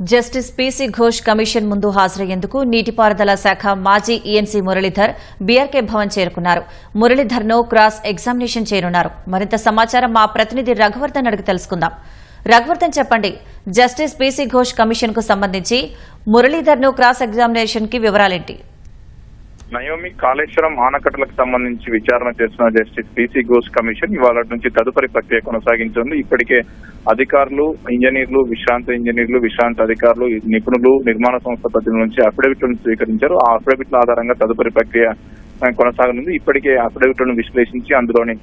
Justice PC Ghosh commission ముందు హాజరయ్యేందుకు నీటిపారుదల శాఖ మాజీ ఈఎన్సీ మురళీధర్ బీఆర్కే భవన్ చేరుకున్నారు. మురళీధర్ను క్రాస్ ఎగ్జామినేషన్ చేయనున్నారు. మరింత సమాచారం మా ప్రతినిధి రఘువర్ధన్ అడిగి తెలుసుకుందాం. రఘువర్ధన్ చెప్పండి జస్టిస్ పీసీ ఘోష్ కమిషన్కు సంబంధించి మురళీధర్ను క్రాస్ ఎగ్జామినేషన్కి వివరాలేంటి? నయోమి కాళేశ్వరం ఆనకట్టలకు సంబంధించి విచారణ చేస్తున్న జస్టిస్ పిసి ఘోష్ కమిషన్ ఇవాళ నుంచి తదుపరి ప్రక్రియ కొనసాగించింది ఇప్పటికే అధికారులు ఇంజనీర్లు విశ్రాంత ఇంజనీర్లు విశ్రాంత అధికారులు నిపుణులు నిర్మాణ సంస్థ ప్రతినిధుల నుంచి అఫిడవిట్లను స్వీకరించారు. ఆ అఫిడవిట్ల ఆధారంగా తదుపరి ప్రక్రియ కొనసాగనుంది. ఇప్పటికే అఫిడవిట్లను విశ్లేషించి అందులోని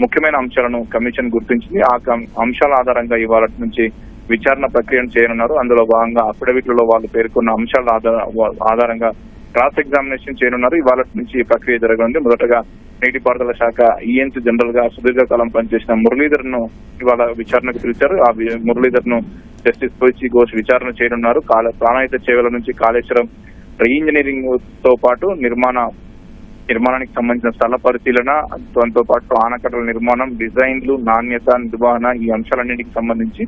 ముఖ్యమైన అంశాలను కమిషన్ గుర్తించింది. ఆ కం- అంశాల ఆధారంగా ఇవాళ నుంచి విచారణ ప్రక్రియను చేయనున్నారు. అందులో భాగంగా అఫిడవిట్లలో వాళ్ళు పేర్కొన్న అంశాల ఆధార- ఆధారంగా క్రాస్ ఎగ్జామినేషన్ చేయనున్నారు. ఇవాళ నుంచి ఈ ప్రక్రియ జరగనుంది. మొదటగా నీటిపారుదల శాఖ ఈఎన్సీ జనరల్గా సుదీర్ఘకాలం పనిచేసిన మురళీధర్ను ఇవాళ విచారణకు పిలిచారు. ఆ మురళీధర్ను జస్టిస్ పోయిచి ఘోష్ విచారణ చేయనున్నారు. కాల ప్రాణాయిత సేవల నుంచి కాళేశ్వరం రీ-ఇంజనీరింగ్తో పాటు నిర్మాణ నిర్మాణానికి సంబంధించిన స్థల పరిశీలన దాంతో పాటు ఆనకట్టల నిర్మాణం డిజైన్లు నాణ్యత నిర్వహణ ఈ అంశాలన్నింటికి సంబంధించి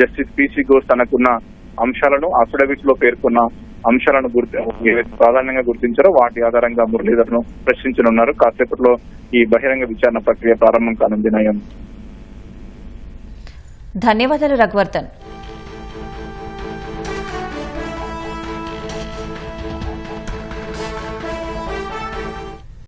జస్టిస్ పిసి ఘోష్ తనకున్న అంశాలను అఫిడవిట్లో పేర్కొన్న అంశాలను గుర్తి ఏవైతే ప్రాధాన్యంగా గుర్తించారో వాటి ఆధారంగా మురళీధర్ను ప్రశ్నించనున్నారు. కాసేపట్లో ఈ బహిరంగ విచారణ ప్రక్రియ ప్రారంభం కానుంది నయం. ధన్యవాదాలు రఘువర్ధన్.